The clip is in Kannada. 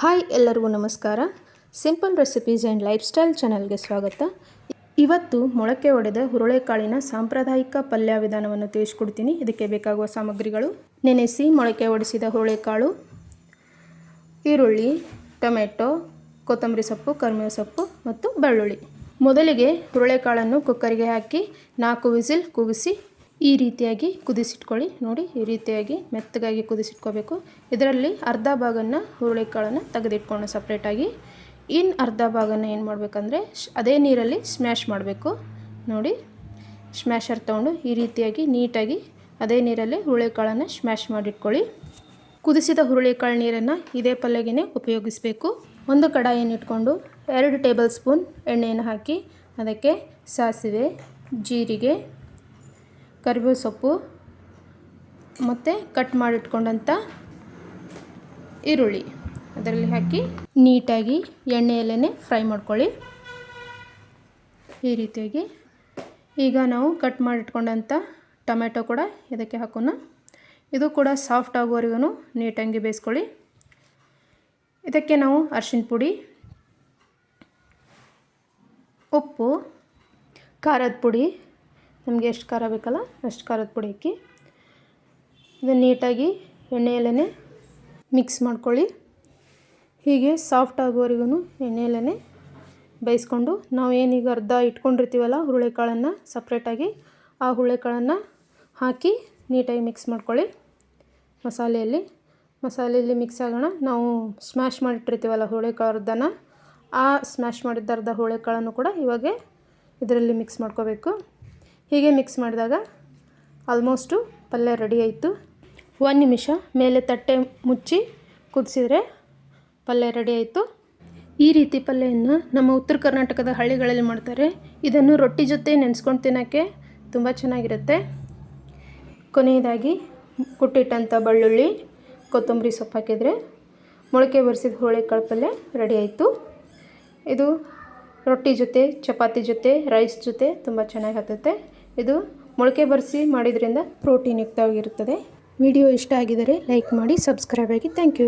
ಹಾಯ್ ಎಲ್ಲರಿಗೂ ನಮಸ್ಕಾರ. Simple recipes and lifestyle ಚಾನಲ್ಗೆ ಸ್ವಾಗತ. ಇವತ್ತು ಮೊಳಕೆ ಒಡೆದ ಹುರುಳೆಕಾಳಿನ ಸಾಂಪ್ರದಾಯಿಕ ಪಲ್ಯ ವಿಧಾನವನ್ನು ತಿಳಿಸ್ಕೊಡ್ತೀನಿ. ಇದಕ್ಕೆ ಬೇಕಾಗುವ ಸಾಮಗ್ರಿಗಳು ನೆನೆಸಿ ಮೊಳಕೆ ಒಡೆಸಿದ ಹುರುಳೆಕಾಳು, ಈರುಳ್ಳಿ, ಟೊಮೆಟೊ, ಕೊತ್ತಂಬರಿ ಸೊಪ್ಪು ಕರ್ಮೇವು ಸೊಪ್ಪು ಮತ್ತು ಬೆಳ್ಳುಳ್ಳಿ. ಮೊದಲಿಗೆ ಹುರುಳೆಕಾಳನ್ನು ಕುಕ್ಕರಿಗೆ ಹಾಕಿ ನಾಲ್ಕು ವಿಸಿಲ್ ಕೂಗಿಸಿ ಈ ರೀತಿಯಾಗಿ ಕುದಿಸಿಟ್ಕೊಳ್ಳಿ. ನೋಡಿ, ಈ ರೀತಿಯಾಗಿ ಮೆತ್ತಗಾಗಿ ಕುದಿಸಿಟ್ಕೋಬೇಕು. ಇದರಲ್ಲಿ ಅರ್ಧ ಭಾಗನ ಹುರುಳಿಕಾಳನ್ನು ತೆಗೆದಿಟ್ಕೊಂಡು ಸಪ್ರೇಟಾಗಿ. ಇನ್ನು ಅರ್ಧ ಭಾಗನ ಏನು ಮಾಡಬೇಕಂದ್ರೆ ಅದೇ ನೀರಲ್ಲಿ ಸ್ಮ್ಯಾಶ್ ಮಾಡಬೇಕು. ನೋಡಿ, ಸ್ಮ್ಯಾಶರ್ ತೊಗೊಂಡು ಈ ರೀತಿಯಾಗಿ ನೀಟಾಗಿ ಅದೇ ನೀರಲ್ಲಿ ಹುರುಳಿಕಾಳನ್ನು ಸ್ಮ್ಯಾಶ್ ಮಾಡಿಟ್ಕೊಳ್ಳಿ. ಕುದಿಸಿದ ಹುರುಳಿಕಾಳು ನೀರನ್ನು ಇದೇ ಪಲ್ಯಗೇ ಉಪಯೋಗಿಸಬೇಕು. ಒಂದು ಕಡಾಯಿಯನ್ನು ಇಟ್ಕೊಂಡು ಎರಡು ಟೇಬಲ್ ಸ್ಪೂನ್ ಎಣ್ಣೆಯನ್ನು ಹಾಕಿ, ಅದಕ್ಕೆ ಸಾಸಿವೆ, ಜೀರಿಗೆ ಕರಿಬೇವು ಸೊಪ್ಪು ಮತ್ತು ಕಟ್ ಮಾಡಿಟ್ಕೊಂಡಂಥ ಈರುಳ್ಳಿ. ಅದರಲ್ಲಿ ಹಾಕಿ ನೀಟಾಗಿ ಎಣ್ಣೆಯಲ್ಲೇ ಫ್ರೈ ಮಾಡ್ಕೊಳ್ಳಿ. ಈ ರೀತಿಯಾಗಿ ಈಗ ನಾವು ಕಟ್ ಮಾಡಿಟ್ಕೊಂಡಂಥ ಟೊಮೆಟೊ ಕೂಡ ಇದಕ್ಕೆ ಹಾಕೋಣ. ಇದು ಕೂಡ ಸಾಫ್ಟ್ ಆಗೋವರೆಗೂ ನೀಟಾಗಿ ಬೇಯಿಸ್ಕೊಳ್ಳಿ. ಇದಕ್ಕೆ ನಾವು ಅರ್ಶಿಣ ಪುಡಿ, ಉಪ್ಪು, ಖಾರದ ಪುಡಿ ನಮಗೆ ಎಷ್ಟು ಖಾರ ಬೇಕಲ್ಲ ಅಷ್ಟು ಖಾರದ ಪುಡಿ ಹಾಕಿ ಇದನ್ನು ನೀಟಾಗಿ ಎಣ್ಣೆಯಲ್ಲೇ ಮಿಕ್ಸ್ ಮಾಡ್ಕೊಳ್ಳಿ. ಹೀಗೆ ಸಾಫ್ಟ್ ಆಗುವವರೆಗೂ ಎಣ್ಣೆಯಲ್ಲೇ ಬೇಯಿಸ್ಕೊಂಡು ನಾವು ಏನೀಗ ಅರ್ಧ ಇಟ್ಕೊಂಡಿರ್ತೀವಲ್ಲ ಹುರುಳಿಕಾಳನ್ನು ಸಪ್ರೇಟಾಗಿ ಆ ಹುರುಳಿಕಾಳನ್ನು ಹಾಕಿ ನೀಟಾಗಿ ಮಿಕ್ಸ್ ಮಾಡ್ಕೊಳ್ಳಿ. ಮಸಾಲೆಯಲ್ಲಿ ಮಸಾಲೆಯಲ್ಲಿ ಮಿಕ್ಸ್ ಆಗೋಣ. ನಾವು ಸ್ಮ್ಯಾಶ್ ಮಾಡಿಟ್ಟಿರ್ತೀವಲ್ಲ ಅರ್ಧನ ಆ ಸ್ಮ್ಯಾಶ್ ಮಾಡಿದ್ದ ಅರ್ಧ ಹುರುಳೆಕಾಳನ್ನು ಕೂಡ ಇವಾಗೆ ಇದರಲ್ಲಿ ಮಿಕ್ಸ್ ಮಾಡ್ಕೋಬೇಕು. ಹೀಗೆ ಮಿಕ್ಸ್ ಮಾಡಿದಾಗ ಆಲ್ಮೋಸ್ಟು ಪಲ್ಯ ರೆಡಿ ಆಯಿತು. ಒಂದು ನಿಮಿಷ ಮೇಲೆ ತಟ್ಟೆ ಮುಚ್ಚಿ ಕುದಿಸಿದರೆ ಪಲ್ಯ ರೆಡಿ ಆಯಿತು. ಈ ರೀತಿ ಪಲ್ಯವನ್ನು ನಮ್ಮ ಉತ್ತರ ಕರ್ನಾಟಕದ ಹಳ್ಳಿಗಳಲ್ಲಿ ಮಾಡ್ತಾರೆ. ಇದನ್ನು ರೊಟ್ಟಿ ಜೊತೆ ನೆನೆಸ್ಕೊಂಡು ತಿನ್ನೋಕ್ಕೆ ತುಂಬ ಚೆನ್ನಾಗಿರುತ್ತೆ. ಕೊನೆಯದಾಗಿ ಕುಟ್ಟಿಟ್ಟಂಥ ಬೆಳ್ಳುಳ್ಳಿ, ಕೊತ್ತಂಬರಿ ಸೊಪ್ಪು ಹಾಕಿದರೆ ಮೊಳಕೆ ಬರೆಸಿದ ಹುರುಳಿಕಾಳು ಪಲ್ಯ ರೆಡಿ ಆಯಿತು. ಇದು ರೊಟ್ಟಿ ಜೊತೆ, ಚಪಾತಿ ಜೊತೆ ರೈಸ್ ಜೊತೆ ತುಂಬ ಚೆನ್ನಾಗಿ ಹತ್ತುತ್ತೆ. ಇದು ಮೊಳಕೆ ಬರೆಸಿ ಮಾಡಿದ್ರಿಂದ ಪ್ರೋಟೀನ್ ಯುಕ್ತವಾಗಿರುತ್ತದೆ. ವಿಡಿಯೋ ಇಷ್ಟ ಆಗಿದರೆ ಲೈಕ್ ಮಾಡಿ, ಸಬ್ಸ್ಕ್ರೈಬ್ ಆಗಿ. Thank you.